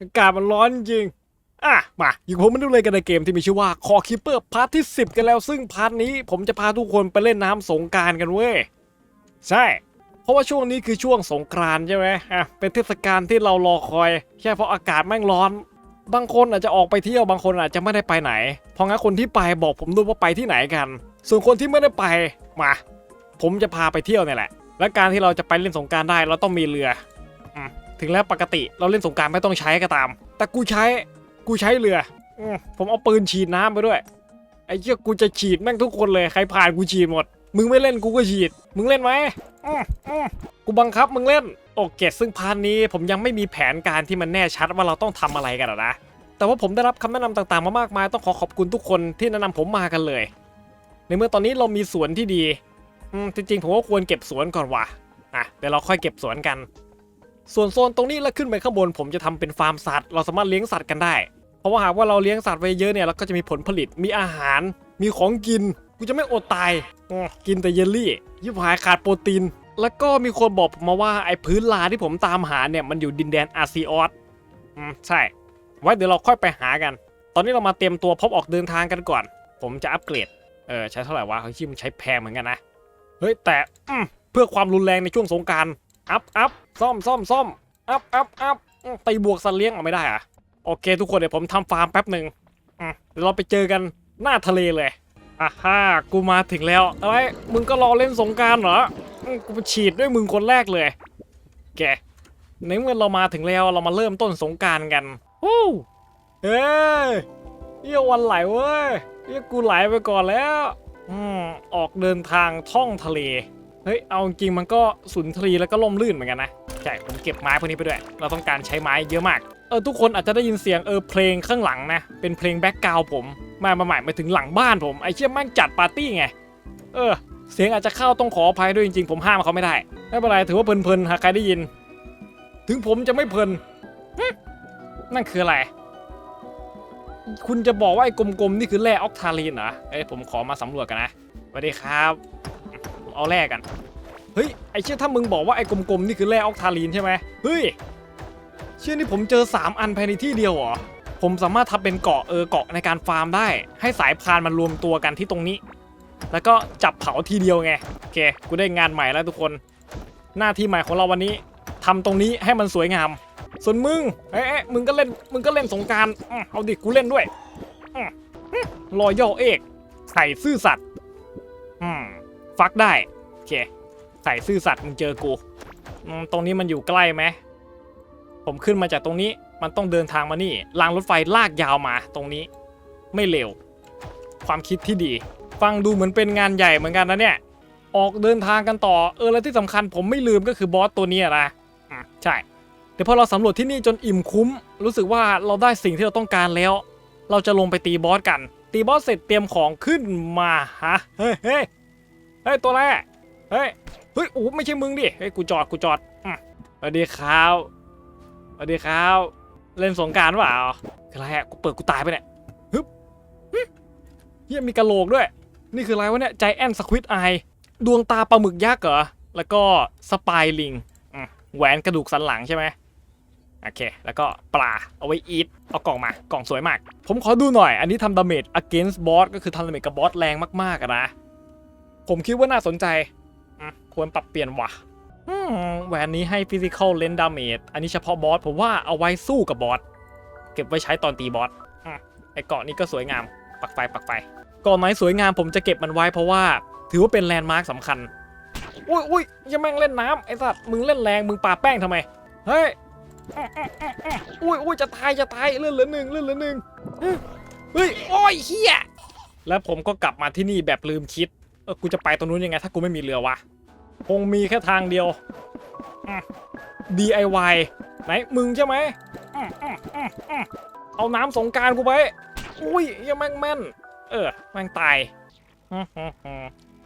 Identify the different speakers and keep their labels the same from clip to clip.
Speaker 1: อากาศมันร้อนจริง อะ มาอยู่ผมมาดูเลยกันในเกมที่มีชื่อว่าคอคิปเปอร์พาร์ทที่ 10 กันแล้ว ซึ่งพาร์ทนี้ผมจะพาทุกคนไปเล่นน้ำสงการกันเว้ย ใช่ เพราะว่าช่วงนี้คือช่วงสงกรานใช่ไหมอะ เป็นเทศกาลที่เรารอคอยแค่เพราะอากาศแม่งร้อน บางคนอาจจะออกไปเที่ยว บางคนอาจจะไม่ได้ไปไหน เพราะงั้นคนที่ไปบอกผมด้วยว่าไปที่ไหนกัน ส่วนคนที่ไม่ได้ไป มา ผมจะพาไปเที่ยวเนี่ยแหละ และการที่เราจะไปเล่นสงการได้เราต้องมีเรือ ถึงแล้วปกติเราเล่นสงกรารไม่ต้องใช้ก็ตาม แต่กูใช้กูใช้เรืออมผมเอาปืนฉีดน้ำไปด้วย ไอ้เหี้ยกูจะฉีดแม่งทุกคนเลยใครผ่านกูฉีดหมด มึงไม่เล่นกูก็ฉีด มึงเล่นไหมอืมอืมกูบังคับมึงเล่น โอเคซึ่งพาร์ทนี้ผมยังไม่มีแผนการที่มันแน่ชัดว่าเราต้องทำอะไรกันอะนะ แต่ว่าผมได้รับคำแนะนำต่างๆมามากมายต้องขอขอบคุณทุกคนที่แนะนำผมมากันเลย ในเมื่อตอนนี้เรามีสวนที่ดี อืมจริงๆผมว่าควรเก็บสวนก่อนว่ะ อะเดี๋ยวเราค่อยเก็บสวนกัน ส่วนโซนตรงนี้แล้วขึ้นไปข้างบน ผมจะทำเป็นฟาร์มสัตว์ เราสามารถเลี้ยงสัตว์กันได้ เพราะว่าหากว่าเราเลี้ยงสัตว์ไว้เยอะเนี่ยเราก็จะมีผลผลิต มีอาหาร มีของกิน กูจะไม่อดตาย กินแต่เยลลี่ ยิบหายขาดโปรตีน แล้วก็มีคนบอกผมมาว่าไอ้พื้นลาที่ผมตามหาเนี่ยมันอยู่ดินแดนอาซีออสอืมใช่ ไว้เดี๋ยวเราค่อยไปหากัน ตอนนี้เรามาเตรียมตัวพบออกเดินทางกันก่อน ผมจะอัปเกรด เออใช้เท่าไหร่วะเฮ้ยมันใช้แพงเหมือนกันนะ เฮ้ยแต่อืมเพื่อความรุนแรงในช่วงสงการ อัพอัพซ่อมซ่อมซ่อมอัพอัพอัพอืมตีบวกสัตว์เลี้ยงเอาไม่ได้อะโอเค ทุกคนเดี๋ยวผมทำฟาร์มแป๊บหนึ่งเดี๋ยวเราไปเจอกันหน้าทะเลเลยอะฮ่ากูมาถึงแล้วอะไรมึงก็รอเล่นสงการเหรอกูไปฉีดด้วยมึงคนแรกเลย แกในเมื่อเรามาถึงแล้วเรามาเริ่มต้นสงการกันวู้เฮ้ยเยี่ยวันไหลเว้ยเยี่ยกูไหลไปก่อนแล้ว อืมออกเดินทางท่องทะเล เฮ้ย เอาจริงมันก็สุนทรีแล้วก็ล่มลื่นเหมือนกันนะ ใช่ ผมเก็บไม้พวกนี้ไปด้วย เราต้องการใช้ไม้เยอะมาก เออ ทุกคนอาจจะได้ยินเสียงเออเพลงข้างหลังนะ เป็นเพลงแบ็กกราวผมมามาใหม่มาถึงหลังบ้านผม ไอเชี่ยแม่งจัดปาร์ตี้ไง เออ เสียงอาจจะเข้าต้องขออภัยด้วยจริงๆ ผมห้ามเขาไม่ได้ ไม่เป็นไร ถือว่าเพลินๆ หากใครได้ยิน ถึงผมจะไม่เพลิน นั่นคืออะไร คุณจะบอกว่าไอ้กลมๆ นี่คือแร่ออกทาลีนเหรอ เอ้ยผมขอมาสำรวจกันนะสวัสดีครับ เอาแร่กัน เฮ้ย ไอเชื่อถ้ามึงบอกว่าไอ้กลมๆ นี่คือแร่ออกทาลีนใช่ไหมเฮ้ย เชื่อนี่ผมเจอ 3 อันภายในที่เดียวเหรอ ผมสามารถทำเป็นเกาะเออเกาะในการฟาร์มได้ ให้สายพานมันรวมตัวกันที่ตรงนี้ แล้วก็จับเผาทีเดียวไง โอเค กูได้งานใหม่แล้วทุกคน หน้าที่ใหม่ของเราวันนี้ทำตรงนี้ให้มันสวยงาม ส่วนมึง เอ๊ะมึงก็เล่น มึงก็เล่นสงการเอาดิ กูเล่นด้วยรอยย่อเอกใส่ซื่อสัตย์อืม ฟักได้โอเคใส่ซื่อสัตย์มึงเจอกูตรงนี้มันอยู่ใกล้ไหมผมขึ้นมาจากตรงนี้มันต้องเดินทางมานี่รางรถไฟลากยาวมาตรงนี้ ไม่เร็ว ความคิดที่ดี ฟังดูเหมือนเป็นงานใหญ่เหมือนกันนะเนี่ยออกเดินทางกันต่อเออแล้วที่สำคัญผมไม่ลืมก็คือบอสตัวนี้นะอืมใช่เดี๋ยวพอเราสำรวจที่นี่จนอิ่มคุ้ม รู้สึกว่าเราได้สิ่งที่เราต้องการแล้ว เราจะลงไปตีบอสกัน ตีบอสเสร็จเตรียมของขึ้นมาฮะเฮ้ย เฮ้ยตัวแรกเฮ้ยเฮ้ยโอ้ไม่ใช่มึงดิเฮ้ยกูจอดกูจอดอืมสวัสดีครับสวัสดีครับ เล่นสงการเปล่าอะไรอะกูเปิดกูตายไปเนี่ยฮึบฮึบเฮียมีกระโหลกด้วย นี่คืออะไรวะเนี่ยใจแอนสควิตไอดวงตาปลาหมึกยักษ์เหรอแล้วก็สปายลิงแหวนกระดูกสันหลังใช่ไหมโอเค แล้วก็ปลาเอาไว้อีทเอากล่องมากล่องสวยมาก ผมขอดูหน่อย อันนี้ทำดาเมจ against boss ก็คือทำดาเมจกับบอสแรงมากๆนะ ผมคิดว่าน่าสนใจอืมควรปรับเปลี่ยนว่ะอืมแหวนนี้ให้ physical lens damage อันนี้เฉพาะบอส ผมว่าเอาไว้สู้กับบอส เก็บไว้ใช้ตอนตีบอสอืมไอเกาะนี้ก็สวยงาม ปักไฟปักไฟเกาะไหนสวยงามผมจะเก็บมันไว้เพราะว่า ถือว่าเป็นแลนด์มาร์คสำคัญ อุ้ยอุ้ยอยังแม่งเล่นน้ำไอ้สัตว์มึงเล่นแรงมึงปาแป้งทำไม เฮ้ยอุ้ยอุ้ยจะตายจะตายเลื่อนเหลือหนึ่งเลื่อนเหลือหนึ่งเฮ้ยโอ้ยเฮียแล้วผมก็กลับมาที่นี่แบบลืมคิด เออกูจะไปตรงนู้นยังไง ถ้ากูไม่มีเรือวะคงมีแค่ทางเดียว DIY ไหนมึงใช่ไหมเอาน้ำสงการกูไป อุ้ยยังแม่งแม่น เออ แม่งตาย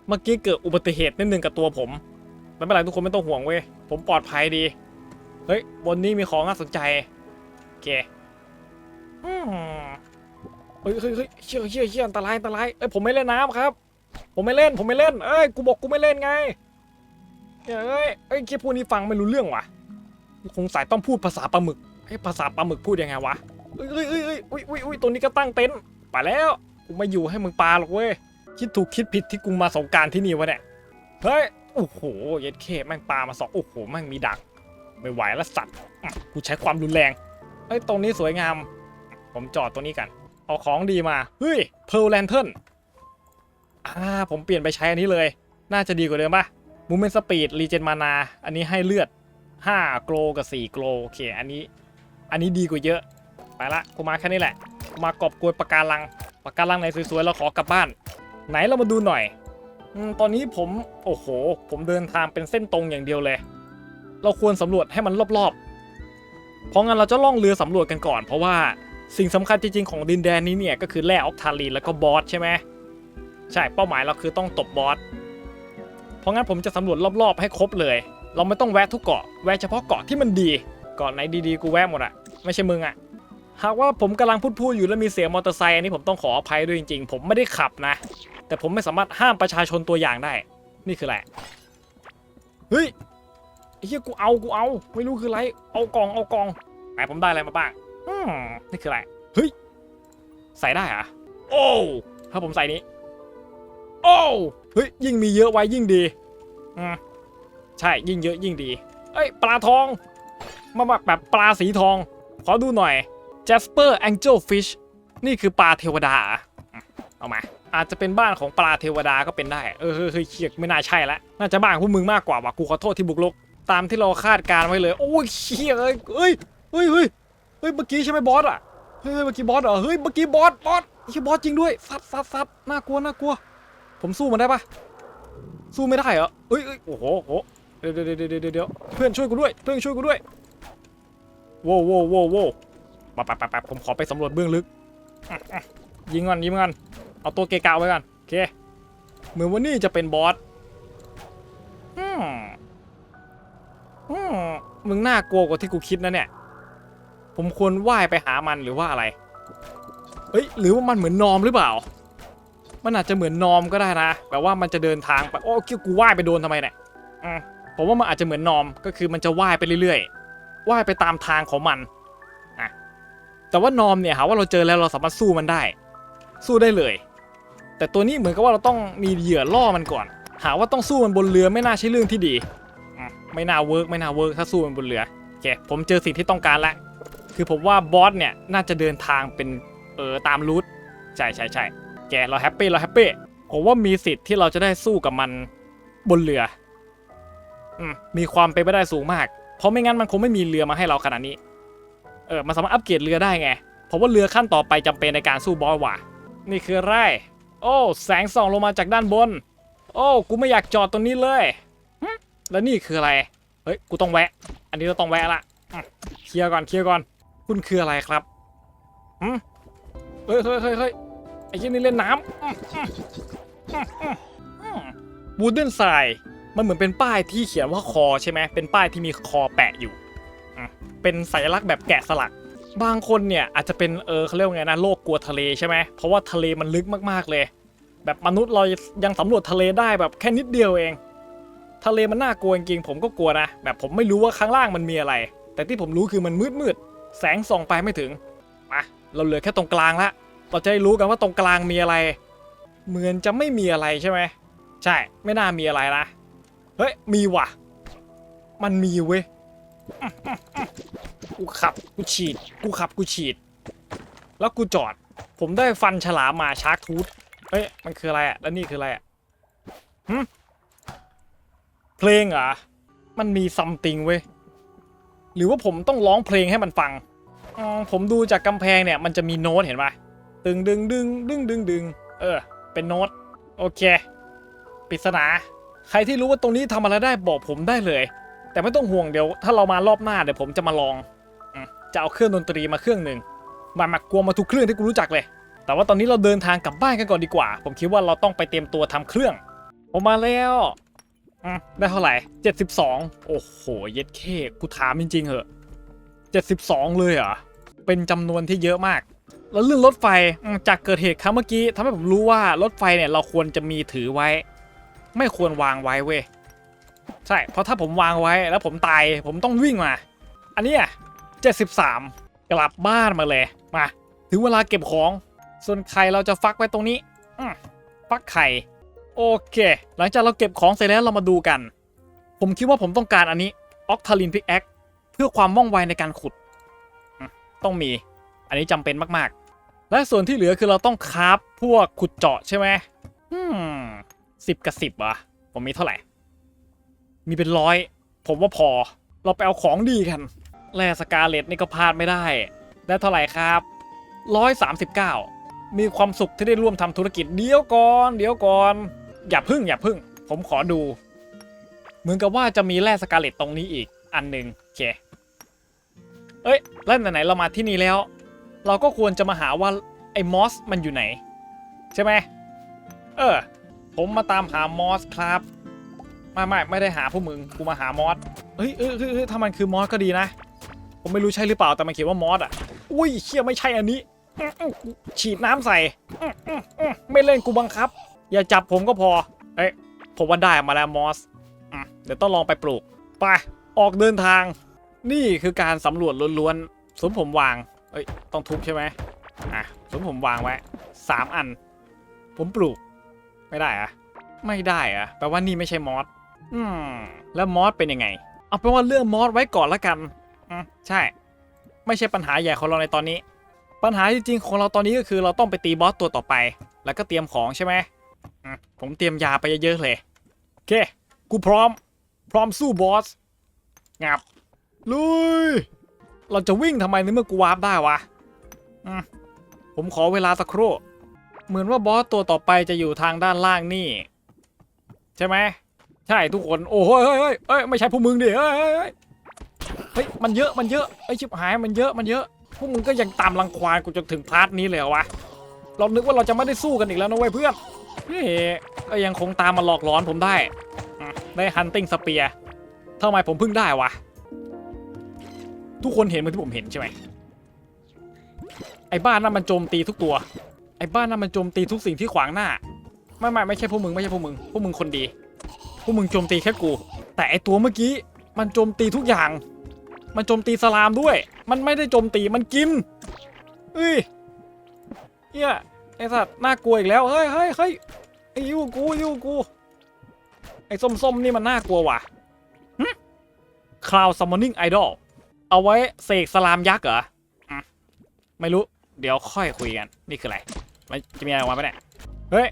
Speaker 1: เมื่อกี้เกิดอุบัติเหตุนิดนึงกับตัวผม ไม่เป็นไรทุกคนไม่ต้องห่วงเว้ย ผมปลอดภัยดี เฮ้ย บนนี้มีของน่าสนใจโอเคอืมเฮ้ยเฮ้ยเฮ้ยเชี่ยเชี่ยเชี่ยอันตรายอันตรายเอ้ยผมไม่เล่นน้ำครับ ผมไม่เล่นผมไม่เล่นเอ้ยกูบอกกูไม่เล่นไงเฮ้ยเอ้ยเอ้คิดพวกนี้ฟังไม่รู้เรื่องวะคงสายต้องพูดภาษาปลาหมึกเฮ้ภาษาปลาหมึกพูดยังไงวะเอ้ยเอ้ยเอ้ยเอ้ยอุ้ยอุ้ยอุ้ยตัวนี้ก็ตั้งเต็นท์ไปแล้วกูไม่อยู่ให้มึงปลาหรอกเว้ยคิดถูกคิดผิดที่กูมาสงการที่นี่วะเนี่ยเฮ้ยโอ้โหเย็ดเคแม่งปลามาสองโอ้โหแม่งมีดักไม่ไหวแล้วสัตว์กูใช้ความรุนแรงเฮ้ตรงนี้สวยงาม ผมจอดตรงนี้กัน เอาของดีมาเฮ้ยเพลแลนเทิร์น อ่าผมเปลี่ยนไปใช้อันนี้เลย น่าจะดีกว่าเดิมปะมูเมนต์สปีดรีเจนมานาอันนี้ให้เลือด5โกลกับ4โกลโอเคอันนี้ อันนี้ดีกว่าเยอะ ไปละกูมาแค่นี้แหละกูมากอบกวยปะกการังปะกการังไหนสวยๆเราขอกลับบ้าน ไหนเรามาดูหน่อยอตอนนี้ผมโอ้โห ผมเดินทางเป็นเส้นตรงอย่างเดียวเลย เราควรสำรวจให้มันรอบๆ เพราะงั้นเราจะล่องเรือสำรวจกันก่อน เพราะว่าสิ่งสำคัญจริงๆของดินแดนนี้เนี่ยก็คือแร่ออกทาลีนแล้วก็บอสใช่ไหม ใช่เป้าหมายเราคือต้องตบบอส เพราะงั้นผมจะสำรวจรอบๆให้ครบเลย เราไม่ต้องแวะทุกเกาะแวะเฉพาะเกาะที่มันดีเกาะไหนดีๆกูแวะหมดอะไม่ใช่มึงอะหากว่าผมกำลังพูดพูดอยู่แล้วมีเสียงมอเตอร์ไซค์อันนี้ผมต้องขออภัยด้วยจริงๆ ผมไม่ได้ขับนะ แต่ผมไม่สามารถห้ามประชาชนตัวอย่างได้ นี่คืออะไรเฮ้ยไอ้เหี้ยกูเอากูเอาไม่รู้คืออะไรเอากองเอากองไหนผมได้อะไรมาบ้างอืมนี่คืออะไรเฮ้ยใส่ได้เหรอะโอ้ถ้าผมใส่นี้ โอ้เฮ้ยยิ่งมีเยอะไว้ยิ่งดีอืมใช่ยิ่งเยอะยิ่งดีเอ้ยปลาทองมาแบบแบบปลาสีทอง ขอดูหน่อย Jasper Angel Fish นี่คือปลาเทวดาเหรออืมเอามา อาจจะเป็นบ้านของปลาเทวดาก็เป็นได้ เออเฮ้ยเฮ้ยเคียกไม่น่าใช่ละน่าจะบ้านของพวกมึงมากกว่าว่ะกูขอโทษที่บุกรุกตามที่เราคาดการไว้เลย โอ้ยเคียเอ้ยเฮ้ยเฮ้ยเฮ้ยเฮ้ยเมื่อกี้ใช่ไหมบอสอะเฮ้ยเมื่อกี้บอสเหรอเฮ้ยเมื่อกี้บอสบอสใช่บอสจริงด้วยซัดซัดซัดน่ากลัวน่ากลัว ผมสู้มันได้ปะสู้ไม่ได้เหรอเฮ้ยเฮ้ยโอ้โหโอ้โหเดี๋ยวเดี๋ยวเดี๋ยวเดี๋ยวเดี๋ยวเพื่อนช่วยกูด้วย เพื่อนช่วยกูด้วยโว้วโว้วโว้วโว้วปะปะปะปะผมขอไปสำรวจเบื้องลึกอะอะยิงก่อนยิงก่อนเอาตัวเกะกะไว้ก่อนโอเคเหมือนว่านี่จะเป็นบอสอืมอืมมึงน่ากลัวกว่าที่กูคิดนะเนี่ย ผมควรว่ายไปหามันหรือว่าอะไรเฮ้ย หรือว่ามันเหมือนนอมหรือเปล่า มันอาจจะเหมือนนอมก็ได้นะแบบว่ามันจะเดินทางไปโอ้คิวกูว่ายไปโดนทำไมเนี่ยอืมผมว่ามันอาจจะเหมือนนอมก็คือมันจะว่ายไปเรื่อยๆว่ายไปตามทางของมันอะแต่ว่านอมเนี่ยหาว่าเราเจอแล้วเราสามารถสู้มันได้ สู้ได้เลย แต่ตัวนี้เหมือนกับว่าเราต้องมีเหยื่อล่อมันก่อน หาว่าต้องสู้มันบนเรือไม่น่าใช่เรื่องที่ดีไม่น่าเวิร์กไม่น่าเวิร์กถ้าสู้มันบนเรือโอเคผมเจอสิ่งที่ต้องการแล้วคือผมว่าบอสเนี่ยน่าจะเดินทางเป็นเออตามรูทใช่ใช่ใช่ แกเราแฮปปี้เราแฮปปี้ผมว่ามีสิทธิ์ที่เราจะได้สู้กับมันบนเรืออืมมีความเป็นไปได้สูงมาก เพราะไม่งั้นมันคงไม่มีเรือมาให้เราขนาดนี้ เออมันสามารถอัปเกรดเรือได้ไง เพราะว่าเรือขั้นต่อไปจำเป็นในการสู้บอสว่ะ นี่คือไร โอ้ แสงส่องลงมาจากด้านบน โอ้กูไม่อยากจอดตรงนี้เลย แล้วนี่คืออะไร เฮ้ย กูต้องแวะ อันนี้เราต้องแวะละเคลียร์ก่อนเคลียร์ก่อน คุณคืออะไรครับฮ้ยเฮ้ยเฮ้ยเฮ้ย ไอ้ที่นี่เล่นน้ำบูเดนไซมันเหมือนเป็นป้ายที่เขียนว่าคอใช่ไหมเป็นป้ายที่มีคอแปะอยู่ เป็นสัญลักษณ์แบบแกะสลัก บางคนเนี่ยอาจจะเป็นเออเขาเรียกว่าไงนะโลกกลัวทะเลใช่ไหมเพราะว่าทะเลมันลึกมากๆเลย แบบมนุษย์เรายังสำรวจทะเลได้แบบแค่นิดเดียวเอง ทะเลมันน่ากลัวจริงๆผมก็กลัวนะ แบบผมไม่รู้ว่าข้างล่างมันมีอะไร แต่ที่ผมรู้คือมันมืดมืดๆแสงส่องไปไม่ถึงมาเราเหลือแค่ตรงกลางละ เราจะได้รู้กันว่าตรงกลางมีอะไร เหมือนจะไม่มีอะไรใช่ไหมใช่ ไม่น่ามีอะไรนะ เฮ้ย มีว่ะ มันมีเว้ย กูขับ กูฉีด กูขับ กูฉีด แล้วกูจอด ผมได้ฟันฉลามมาชาร์กทูธเอ้ย มันคืออะไรอะ แล้วนี่คืออะไรอะหึเพลงเหรอ มันมีซัมติงเว้ย หรือว่าผมต้องร้องเพลงให้มันฟังอืมผมดูจากกำแพงเนี่ย มันจะมีโน้ตเห็นปะ ตึงดึงดึงดึงดึงดึงเออ เป็นโน้ต โอเคปริศนา ใครที่รู้ว่าตรงนี้ทำอะไรได้บอกผมได้เลย แต่ไม่ต้องห่วงเดี๋ยว ถ้าเรามารอบหน้าเดี๋ยวผมจะมาลองอจะเอาเครื่องดนตรีมาเครื่องหนึ่งมามากวมาทุกเครื่องที่กูรู้จักเลย แต่ว่าตอนนี้เราเดินทางกลับบ้านกันก่อนดีกว่า ผมคิดว่าเราต้องไปเตรียมตัวทำเครื่อง ผมมาแล้วได้เท่าไหร่ 72 โอ้โห เย็ดเคกูถามจริงๆเหอะ 72 เลยเหรอ เป็นจำนวนที่เยอะมาก แล้วเรื่องรถไฟจากเกิดเหตุครั้งเมื่อกี้ทำให้ผมรู้ว่ารถไฟเนี่ยเราควรจะมีถือไว้ ไม่ควรวางไว้เว้ยใช่เพราะถ้าผมวางไว้แล้วผมตายผมต้องวิ่งมา อันนี้ย73กลับบ้านมาเลยมาถึงเวลาเก็บของ ส่วนไข่เราจะฟักไว้ตรงนี้ฟักไข่โอเค หลังจากเราเก็บของเสร็จแล้วเรามาดูกัน ผมคิดว่าผมต้องการอันนี้ออกทาลินพิกแอคเพื่อความว่องไวในการขุด ต้องมี อันนี้จำเป็นมากๆ และส่วนที่เหลือคือเราต้องคราฟพวกขุดเจาะใช่ไหมอืมสิบกับสิบอะผมมีเท่าไหร่ มีเป็นร้อย ผมว่าพอ เราไปเอาของดีกัน แร่สกาเลตนี่ก็พลาดไม่ได้ ได้เท่าไหร่ครับร้อยสามสิบเก้ามีความสุขที่ได้ร่วมทำธุรกิจเดี๋ยวก่อน เดี๋ยวก่อน อย่าพึ่งอย่าพึ่ง ผมขอดู เหมือนกับว่าจะมีแร่สกาเลตตรงนี้อีกอันหนึ่งโอเค เอ้ยแล้วไหนๆเรามาที่นี่แล้ว เราก็ควรจะมาหาว่าไอ้มอสมันอยู่ไหน ใช่ไหมเออ ผมมาตามหามอสครับไม่ไม่ไม่ได้หาพวกมึงกูมาหามอสเฮ้ยเออเออถ้ามันคือมอสก็ดีนะ ผมไม่รู้ใช่หรือเปล่าแต่มันเขียนว่ามอสอะอุ้ยเชี่ยไม่ใช่อันนี้ฉีดน้ำใส่ไม่เล่นกูบังคับ อย่าจับผมก็พอเอ้ยผมว่าได้มาแล้วมอสเดี๋ยวต้องลองไปปลูก ไป ออกเดินทาง นี่คือการสำรวจล้วนๆสวนผมวาง เอ้ย ต้องทุบใช่ไหมอะสวนผมวางไว้สามอัน ผมปลูก ไม่ได้อะไม่ได้อะแปลว่านี่ไม่ใช่มอสอืมแล้วมอสเป็นยังไง เอาเป็นว่าเรื่องมอสไว้ก่อนละกันอืมใช่ ไม่ใช่ปัญหาใหญ่ของเราในตอนนี้ ปัญหาจริงๆของเราตอนนี้ก็คือเราต้องไปตีบอสตัวต่อไป แล้วก็เตรียมของใช่ไหมอืมผมเตรียมยาไปเยอะๆเลยโอเค กูพร้อม พร้อมสู้บอสงับลุย เราจะวิ่งทำไมในเมื่อกูวาร์ปได้วะอผมขอเวลาสักครู่ เหมือนว่าบอสตัวต่อไปจะอยู่ทางด้านล่างนี่ ใช่ไหม ใช่ทุกคน โอ้โหเฮ้ยเฮ้ยเฮ้ยไม่ใช่พวกมึงดิเฮ้ยเฮ้ยเฮ้ยมันเยอะมันเยอะไอชิบหายมันเยอะมันเยอะ พวกมึงก็ยังตามรังควานกูจนถึงพาร์ทนี้เลยเหรอวะเรานึกว่าเราจะไม่ได้สู้กันอีกแล้วนะเว้ยเพื่อนเฮ้ยก็ยังคงตามมาหลอกหลอนผมได้ได้ฮันติงสเปียร์ทำไมผมพิ่งได้วะ ทุกคนเห็นเหมือนที่ผมเห็นใช่ไหมไอ้บ้านนั่นมันโจมตีทุกตัว ไอ้บ้านนั่นมันโจมตีทุกสิ่งที่ขวางหน้า ไม่ไม่ไม่ใช่พวกมึงไม่ใช่พวกมึง พวกมึงคนดี พวกมึงโจมตีแค่กู แต่ไอ้ตัวเมื่อกี้มันโจมตีทุกอย่าง มันโจมตีสลามด้วย มันไม่ได้โจมตีมันกินเฮ้ยเฮียไอ้สัตว์น่ากลัวอีกแล้ว เฮ้ยเฮ้ยเฮ้ยไอ้ยูกูยูกู ไอ้ส้มๆนี่มันน่ากลัวว่ะคลาวซัมมอนิ่งไอดอล เอาไว้เสกสลามยักษ์เหรออืมไม่รู้ เดี๋ยวค่อยคุยกัน นี่คืออะไร มันจะมีอะไรออกมาปะเนี่ยเฮ้ย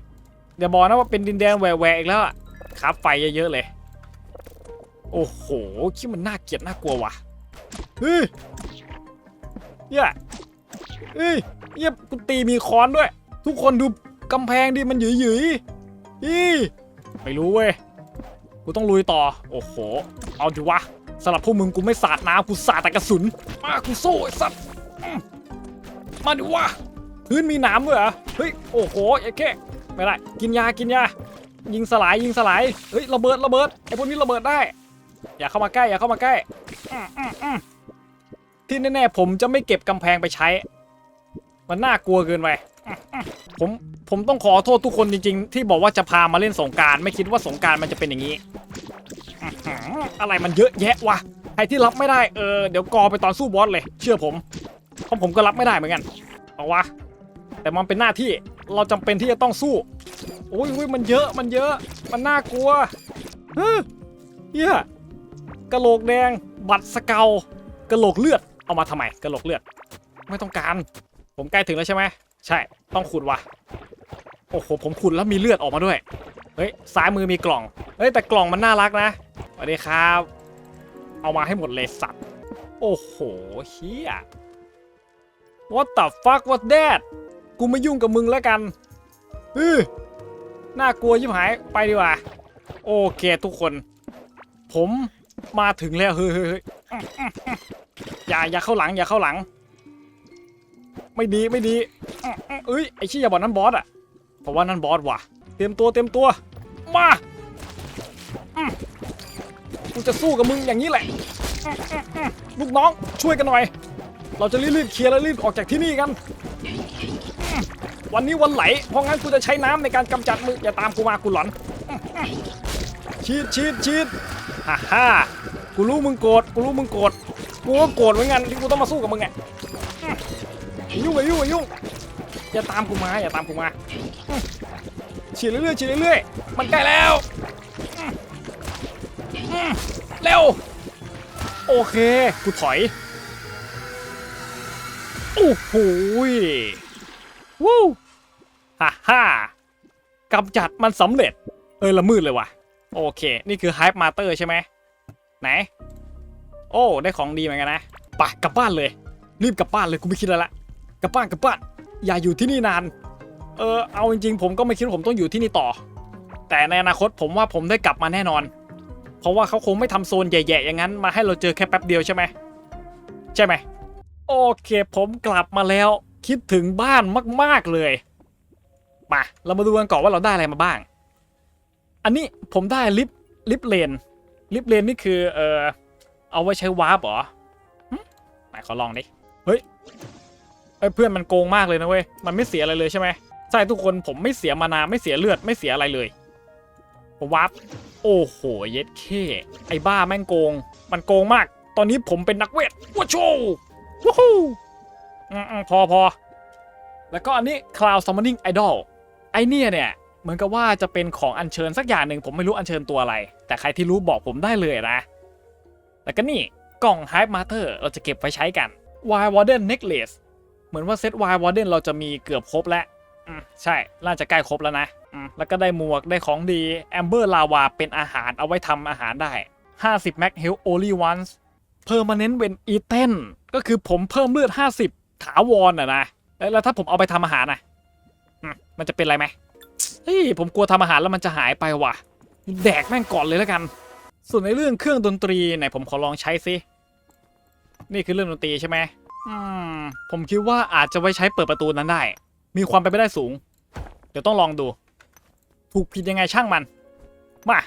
Speaker 1: เดี๋ยวบอกนะว่าเป็นดินแดนแหวกๆอีกแล้วอะครับไฟเยอะๆเลย โอ้โหคิดมันน่าเกลียดน่ากลัวว่ะเฮ้ยเหี้ยเฮ้ยเหี้ยกูตีมีค้อนด้วย ทุกคนดูกำแพงดิมันหยืยหยืยๆอีไม่รู้เว้ย กูต้องลุยต่อ โอ้โห เอาดิวะ สำหรับพวกมึงกูไม่สาดน้ำกูสาดแต่กระสุน มากูสู้ไอ้สัตว์มาดิวะพื้นมีนามด้วยเหรอเฮ้ยโอ้โหไอ้แค่ไม่ได้กินยากินยายิงสลายยิงสลายเฮ้ยระเบิดระเบิดไอ้พวกนี้ระเบิดได้ อย่าเข้ามาใกล้อย่าเข้ามาใกล้ที่แน่ๆผมจะไม่เก็บกำแพงไปใช้ มันน่ากลัวเกินไปผมผมต้องขอโทษทุกคนจริง ๆ ที่บอกว่าจะพามาเล่นสงการไม่คิดว่าสงการมันจะเป็นอย่างนี้ อะไรมันเยอะแยะวะใครที่รับไม่ได้เออเดี๋ยวกอไปตอนสู้บอสเลย เชื่อผมเพราะผมก็รับไม่ได้เหมือนกันเอาวะแต่มันเป็นหน้าที่เราจำเป็นที่จะต้องสู้โอ้ยโอ้ยมันเยอะมันเยอะมันน่ากลัวเฮ้ยเหี้ยกะโหลกแดงบัตรสเกากระโหลกเลือดเอามาทำไมกระโหลกเลือด ไม่ต้องการ ผมใกล้ถึงแล้วใช่ไหมใช่ต้องขุดวะโอ้โหผมขุดแล้วมีเลือดออกมาด้วยเฮ้ยซ้ายมือมีกล่องเฮ้ยแต่กล่องมันน่ารักนะ สวัสดีครับ เอามาให้หมดเลยสัตว์ โอ้โหเฮีย What the fuck what that กูไม่ยุ่งกับมึงแล้วกันเฮ้ยน่ากลัวยิบหายไปดีกว่า โอเคทุกคน ผมมาถึงแล้วเฮ้ยเฮ้ยเฮ้ยอย่าอย่าเข้าหลัง อย่าเข้าหลัง ไม่ดีไม่ดีเอ้ยไอชี้อย่าบอกนั่นบอสอะเพราะว่านั่นบอสว่ะ เตรียมตัวเตรียมตัว มา กูจะสู้กับมึงอย่างนี้แหละ ลูกน้องช่วยกันหน่อย เราจะรีบๆเคลียร์และรีบออกจากที่นี่กัน วันนี้วันไหล เพราะงั้นกูจะใช้น้ำในการกำจัดมึงอย่าตามกูมากูหลอน ชีดชีดชีดฮ่าฮ่ากูรู้มึงโกรธกูรู้มึงโกรธกูก็โกรธเหมือนกันที่กูต้องมาสู้กับมึงไงยุ่งอย่ายุ่งอย่ายุ่งอย่าตามกูมาอย่าตามกูมาฉีดเรื่อยๆฉีดเรื่อยๆมันใกล้แล้ว เร็ว โอเค กูถอย โอ้โหวู้ฮ่าฮ่ากำจัดมันสำเร็จ เออละมืดเลยว่ะ โอเค นี่คือ Hype Master ใช่ไหมไหน โอ้ ได้ของดีเหมือนกันนะไปกลับบ้านเลย รีบกลับบ้านเลย กูไม่คิดแล้วละกลับบ้านกลับบ้าน อย่าอยู่ที่นี่นาน เออ เอาจริงๆ ผมก็ไม่คิดว่าผมต้องอยู่ที่นี่ต่อ แต่ในอนาคตผมว่าผมได้กลับมาแน่นอน เพราะว่าเขาคงไม่ทำโซนใหญ่ๆอย่างนั้นมาให้เราเจอแค่แป๊บเดียวใช่ไหมใช่ไหมโอเค ผมกลับมาแล้ว คิดถึงบ้านมาก ๆเลยมาเรามาดูกันก่อนว่าเราได้อะไรมาบ้าง อันนี้ผมได้ลิฟต์ลิฟต์เลนลิฟต์เลนนี่คือเออเอาไว้ใช้วาร์ปเหรอไหนขอลองดิเฮ้ยไอ้ยเพื่อนมันโกงมากเลยนะเว้ยมันไม่เสียอะไรเลยใช่ไหมใช่ทุกคนผมไม่เสียมานาไม่เสียเลือดไม่เสียอะไรเลยผมวาร์ป โอ้โห เย็ดเคไอ้บ้าแม่งโกง มันโกงมาก ตอนนี้ผมเป็นนักเวทว้าโชวู้ฮู้พอพอ แล้วก็อันนี้ Cloud Summoning Idol ไอเนี่ยเนี่ย เหมือนกับว่าจะเป็นของอัญเชิญสักอย่างหนึ่งผมไม่รู้อัญเชิญตัวอะไร แต่ใครที่รู้บอกผมได้เลยนะ แล้วก็นี่กล่อง Hype Master เราจะเก็บไว้ใช้กัน Wild Warden Necklace เหมือนว่าเซต Wild Warden เราจะมีเกือบครบแล้ว อืมใช่น่าจะใกล้ครบแล้วนะอืมแล้วก็ได้หมวกได้ของดี Amber Lava เป็นอาหารเอาไว้ทำอาหารได้ 50 Max Health Only Once Permanent When Eaten ก็คือผมเพิ่มเลือด 50 ถาวรอะนะแล้วแล้วถ้าผมเอาไปทำอาหารอะอืมมันจะเป็นอะไรไหมเฮ้ยผมกลัวทำอาหารแล้วมันจะหายไปว่ะ แดกแม่งก่อนเลยแล้วกัน ส่วนในเรื่องเครื่องดนตรีไหนผมขอลองใช้ซินี่คือเรื่องดนตรีใช่ไหมอืม ผมคิดว่าอาจจะไว้ใช้เปิดประตูนั้นได้ มีความเป็นไปได้สูง เดี๋ยวต้องลองดู ถูกผิดยังไงช่างมัน มา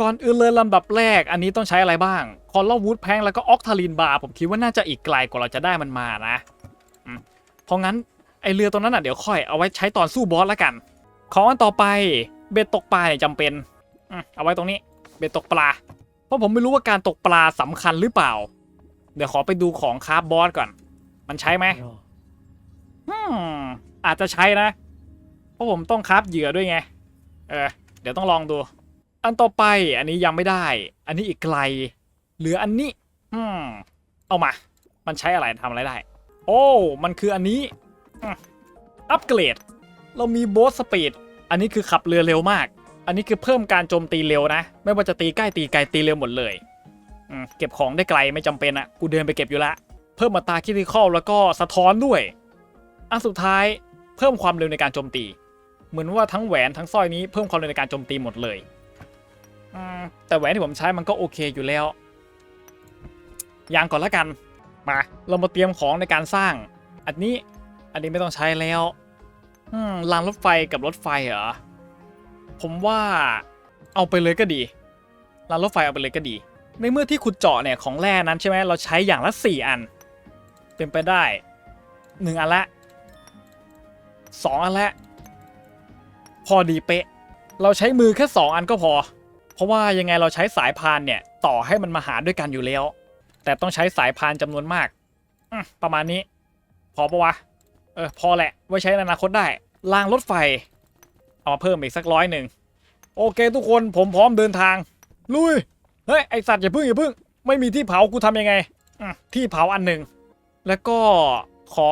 Speaker 1: ก่อนอื่นเลยลำดับแรก อันนี้ต้องใช้อะไรบ้าง คอลลวูดแพงแล้วก็ออกทาลินบาร์ผมคิดว่าน่าจะอีกไกลกว่าเราจะได้มันมานะอืมเพราะงั้นไอเรือตัวนั้นอะเดี๋ยวค่อยเอาไว้ใช้ตอนสู้บอสแล้วกัน ของอันต่อไปเบ็ดตกปลาเนี่ยจำเป็นอืมเอาไว้ตรงนี้ เบ็ดตกปลา เพราะผมไม่รู้ว่าการตกปลาสำคัญหรือเปล่า เดี๋ยวขอไปดูของคราฟบอสก่อน มันใช้ไหม อาจจะใช้นะ เพราะผมต้องคราฟเหยื่อด้วยไง เออ เดี๋ยวต้องลองดู อันต่อไปอันนี้ยังไม่ได้ อันนี้อีกไกล เหลืออันนี้ อืม เอามา มันใช้อะไรทำอะไรได้ โอ้ มันคืออันนี้อัปเกรด เรามีโบสสปีด อันนี้คือขับเรือเร็วมาก อันนี้คือเพิ่มการโจมตีเร็วนะ ไม่ว่าจะตีใกล้ตีไกลตีเร็วหมดเลยเก็บของได้ไกลไม่จำเป็นอะกูเดินไปเก็บอยู่ละ เพิ่มมาตาคิติคอลแล้วก็สะท้อนด้วย อันสุดท้าย เพิ่มความเร็วในการโจมตี เหมือนว่าทั้งแหวนทั้งสร้อยนี้เพิ่มความเร็วในการโจมตีหมดเลยแต่แหวนที่ผมใช้มันก็โอเคอยู่แล้วยางก่อนละกันมาเรามาเตรียมของในการสร้าง อันนี้อันนี้ไม่ต้องใช้แล้วรางรถไฟกับรถไฟเหรอผมว่าเอาไปเลยก็ดีรางรถไฟเอาไปเลยก็ดี ในเมื่อที่ขุดเจาะเนี่ยของแร่นั้นใช่ไหมเราใช้อย่างละ 4 อัน เป็นไปได้ 1 อันละ 2อันละพอดีเป๊ะ เราใช้มือแค่ 2 อันก็พอ เพราะว่ายังไงเราใช้สายพานเนี่ย ต่อให้มันมาหาด้วยกันอยู่แล้ว แต่ต้องใช้สายพานจำนวนมากอประมาณนี้ พอปะวะ เออ พอแหละ ไว้ใช้ในอนาคตได้ รางรถไฟ เอามาเพิ่มอีกสักร้อยหนึ่ง โอเคทุกคนผมพร้อมเดินทาง ลุย เฮ้ย ไอสัตว์อย่าพึ่งอย่าพึ่ง ไม่มีที่เผากูทำยังไงอที่เผาอันหนึ่ง แล้วก็ขอ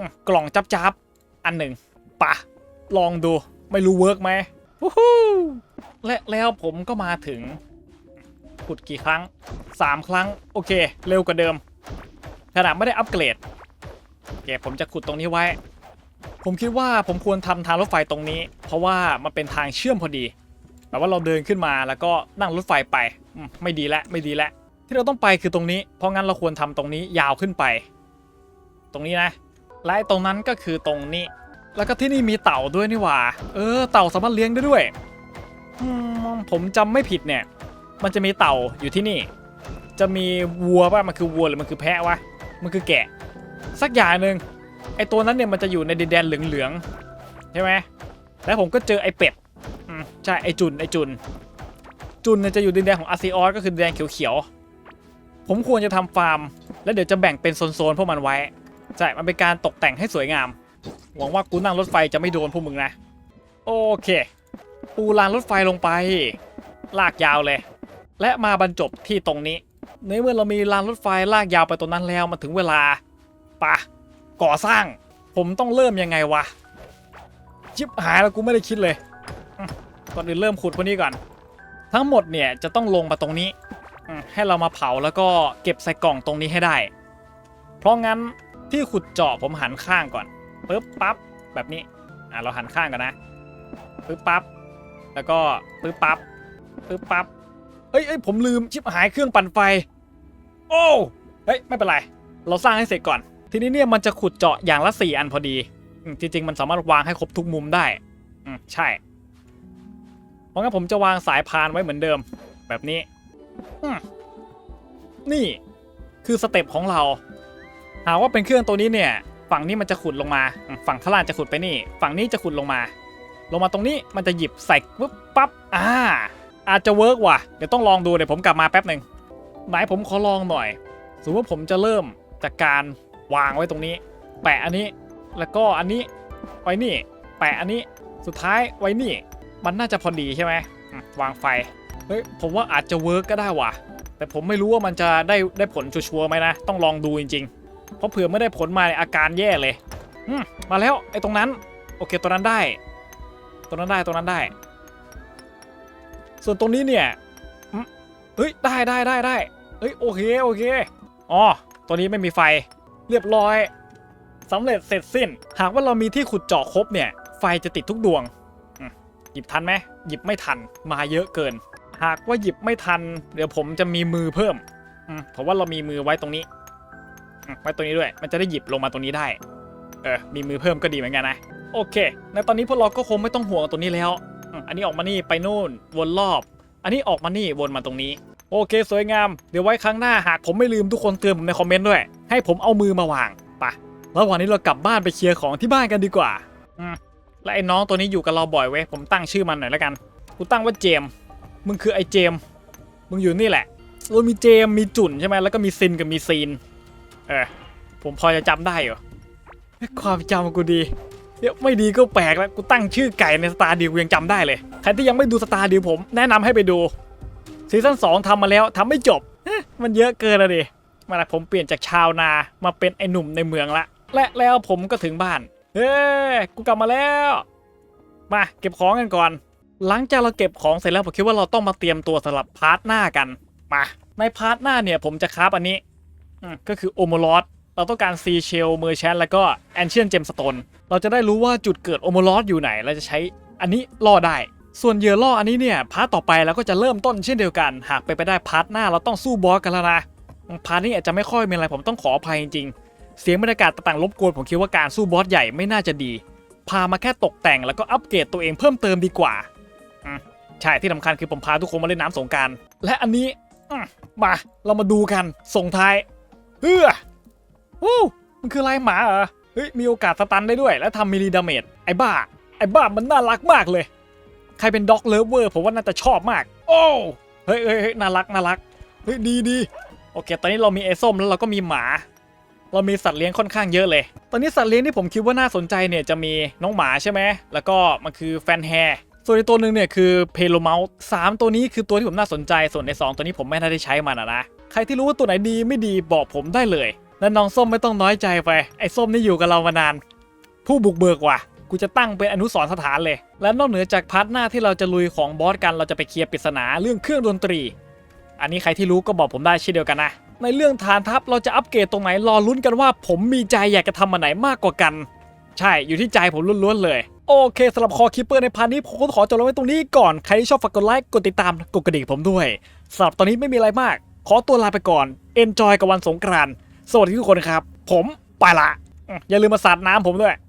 Speaker 1: อกล่องจับจับ อันหนึ่งปะลองดูไม่รู้เวิร์กไหมและแล้วผมก็มาถึงขุดกี่ครั้ง 3 ครั้ง โอเค เร็วกว่าเดิมขนาดไม่ได้อัปเกรดโอเคผมจะขุดตรงนี้ไว้ ผมคิดว่าผมควรทำทางรถไฟตรงนี้ เพราะว่ามันเป็นทางเชื่อมพอดีแบบว่าเราเดินขึ้นมาแล้วก็นั่งรถไฟไปไม่ดีแล้วไม่ดีแล้วที่เราต้องไปคือตรงนี้ เพราะงั้นเราควรทำตรงนี้ยาวขึ้นไป ตรงนี้นะ และตรงนั้นก็คือตรงนี้ แล้วก็ที่นี่มีเต่าด้วยนี่หว่า เออ เต่าสามารถเลี้ยงได้ด้วยผมจำไม่ผิดเนี่ย มันจะมีเต่าอยู่ที่นี่ จะมีวัวป่ะ มันคือวัวหรือมันคือแพะวะ มันคือแกะ สักอย่างหนึ่งไอตัวนั้นเนี่ยมันจะอยู่ในดินแดนเหลืองๆใช่ไหมแล้วผมก็เจอไอเป็ดใช่ไอจุนไอจุน จุนเนี่ยจะอยู่ดินแดนของอาร์ซีออสก็คือดินแดนเขียวๆผมควรจะทำฟาร์ม แล้วเดี๋ยวจะแบ่งเป็นโซนๆพวกมันไว้ ใช่ มันเป็นการตกแต่งให้สวยงาม หวังว่ากูนั่งรถไฟจะไม่โดนพวกมึงนะ โอเค ปูรางรถไฟลงไป ลากยาวเลย และมาบรรจบที่ตรงนี้ ในเมื่อเรามีรางรถไฟลากยาวไปตรงนั้นแล้วมาถึงเวลาปะก่อสร้าง ผมต้องเริ่มยังไงวะ ชิบหายแล้วกูไม่ได้คิดเลย ก่อนอื่นเริ่มขุดพวกนี้ก่อน ทั้งหมดเนี่ยจะต้องลงมาตรงนี้ ให้เรามาเผาแล้วก็เก็บใส่กล่องตรงนี้ให้ได้ เพราะงั้น ที่ขุดเจาะผมหันข้างก่อนปึ๊บปั๊บแบบนี้อะเราหันข้างกันนะปึ๊บปั๊บแล้วก็ปึ๊บปั๊บปึ๊บปั๊บเอ้ยเอ้ยผมลืมชิบหายเครื่องปั่นไฟ โอ้เฮ้ยไม่เป็นไร เราสร้างให้เสร็จก่อน ทีนี้เนี่ยมันจะขุดเจาะอย่างละสี่อันพอดีจริงๆมันสามารถวางให้ครบทุกมุมได้อืมใช่ เพราะงั้นผมจะวางสายพานไว้เหมือนเดิม แบบนี้อืมนี่คือสเต็ปของเรา หากว่าเป็นเครื่องตัวนี้เนี่ย ฝั่งนี้มันจะขุดลงมา ฝั่งข้างล่างจะขุดไปนี่ ฝั่งนี้จะขุดลงมา ลงมาตรงนี้มันจะหยิบใส่ปุ๊บปั๊บอ่า อาจจะเวิร์กว่ะเดี๋ยวต้องลองดูเดี๋ยวผมกลับมาแป๊บหนึ่งไหนผมขอลองหน่อย สมมติว่าผมจะเริ่มจากการวางไว้ตรงนี้ แปะอันนี้แล้วก็อันนี้ไว้นี่ แปะอันนี้สุดท้ายไว้นี่ มันน่าจะพอดีใช่ไหมวางไฟเฮ้ยผมว่าอาจจะเวิร์กก็ได้ว่ะแต่ผมไม่รู้ว่ามันจะได้ได้ผลชัวร์ไหมนะ ต้องลองดูจริง ๆ เพราะเผื่อไม่ได้ผลมาเนี่ยอาการแย่เลยอืมมาแล้วไอ้ตรงนั้น โอเคตัวนั้นได้ ตัวนั้นได้ตัวนั้นได้ ส่วนตรงนี้เนี่ยเฮ้ยได้ได้ได้ได้เฮ้ยโอเคโอเคอ๋อตัวนี้ไม่มีไฟ เรียบร้อยสำเร็จเสร็จสิ้น หากว่าเรามีที่ขุดเจาะครบเนี่ย ไฟจะติดทุกดวงหยิบทันไหมหยิบไม่ทันมาเยอะเกิน หากว่าหยิบไม่ทัน เดี๋ยวผมจะมีมือเพิ่มอืมผมว่าเรามีมือไว้ตรงนี้ ไว้ตรงนี้ด้วย มันจะได้หยิบลงมาตรงนี้ได้ เออ มีมือเพิ่มก็ดีเหมือนกันนะ โอเค ในตอนนี้พวกเราก็คงไม่ต้องห่วงตัวนี้แล้ว อันนี้ออกมานี่ไปนู่นวนรอบ อันนี้ออกมานี่วนมาตรงนี้ โอเค สวยงาม เดี๋ยวไว้ครั้งหน้าหากผมไม่ลืมทุกคนเตือนผมในคอมเมนต์ด้วย ให้ผมเอามือมาวางปะระหว่างนี้เรากลับบ้านไปเคลียร์ของที่บ้านกันดีกว่าอืมและไอ้น้องตัวนี้อยู่กับเราบ่อยเว้ย ผมตั้งชื่อมันหน่อยแล้วกัน กูตั้งว่าเจม มึงคือไอ้เจม มึงอยู่นี่แหละเรามีเจม มีจุนใช่ไหมแล้วก็มีซินกับมีซีน เออผมพอจะจำได้เฮ้ยความจำกูดีเดี๋ยไม่ดีก็แปลกแล้วกูตั้งชื่อไก่ในสตาร์ดิวยังจำได้เลยใครที่ยังไม่ดูสตาร์ดิวผมแนะนำให้ไปดูซีซั่น2ทำมาแล้วทำไม่จบมันเยอะเกินอะดิมาละผมเปลี่ยนจากชาวนามาเป็นไอ้หนุ่มในเมืองละ และแล้วผมก็ถึงบ้านเฮ้กูกลับมาแล้ว มาเก็บของกันก่อน หลังจากเราเก็บของเสร็จแล้วผมคิดว่าเราต้องมาเตรียมตัวสำหรับพาร์ทหน้ากัน มาในพาร์ทหน้าเนี่ยผมจะคราฟอันนี้ ก็คือโอโมลอสเราต้องการซีเชลเมอร์แชนแล้วก็แอนเชียนเจมสโตนเราจะได้รู้ว่าจุดเกิดโอโมลอสอยู่ไหน เราจะใช้อันนี้ล่อได้ ส่วนเหยื่อล่ออันนี้เนี่ยพาร์ทต่อไปเราก็จะเริ่มต้นเช่นเดียวกัน หากไปไปได้พาร์ทหน้าเราต้องสู้บอสกันแล้วนะพาร์ทนี้อาจจะไม่ค่อยมีอะไรผมต้องขออภัยจริงๆ เสียงบรรยากาศต่างๆรบกวนผมคิดว่าการสู้บอสใหญ่ไม่น่าจะดี พามาแค่ตกแต่งแล้วก็อัปเกรดตัวเองเพิ่มเติมดีกว่าใช่ที่สำคัญคือผมพาทุกคนมาเล่นน้ำสงการ และอันนี้มาเรามาดูกันส่งท้าย เฮ้อวู้มันคือลายหมาเหรอ เฮ้ย มีโอกาสสตันได้ด้วย และทำมิลลิดาเมจ ไอ้บ้า ไอ้บ้ามันน่ารักมากเลย ใครเป็นด็อกเลิฟเวอร์ผมว่าน่าจะชอบมาก โอ้เฮ้ยเฮ้ยเฮ้ยน่ารัก น่ารัก เฮ้ย ดีดีโอเค ตอนนี้เรามีไอ้ส้มแล้วเราก็มีหมา เรามีสัตว์เลี้ยงค่อนข้างเยอะเลย ตอนนี้สัตว์เลี้ยงที่ผมคิดว่าน่าสนใจเนี่ยจะมีน้องหมาใช่ไหม แล้วก็มันคือแฟนแฮร์ส่วนในตัวหนึ่งเนี่ยคือเพโลเมลสามตัวนี้คือตัวที่ผมน่าสนใจ ส่วนในสองตัวนี้ผมไม่ได้ใช้มันอะนะ ใครที่รู้ว่าตัวไหนดีไม่ดีบอกผมได้เลยและน้องส้มไม่ต้องน้อยใจไป ไอ้ส้มนี่อยู่กับเรามานาน ผู้บุกเบิกว่ะกูจะตั้งเป็นอนุสรสถานเลย และนอกเหนือจากพาร์ทหน้าที่เราจะลุยของบอสกันเราจะไปเคลียร์ปริศนาเรื่องเครื่องดนตรี อันนี้ใครที่รู้ก็บอกผมได้เช่นเดียวกันนะ ในเรื่องฐานทัพเราจะอัปเกรดตรงไหนรอลุ้นกันว่า ผมมีใจอยากจะทำอันไหนมากกว่ากัน ใช่อยู่ที่ใจผมล้วนๆเลย โอเคสำหรับคอคิปเปอร์ในพาร์ทนี้ผมก็ขอจบลงไว้ตรงนี้ก่อนใครที่ชอบฝากกดไลค์กดติดตามกดกระดิ่งผมด้วยสำหรับตอนนี้ไม่มีอะไรมาก ขอตัวลาไปก่อนเอนจอยกับวันสงกรานต์สวัสดีทุกคนครับ ผมไปละ อย่าลืมมาสาดน้ำผมด้วย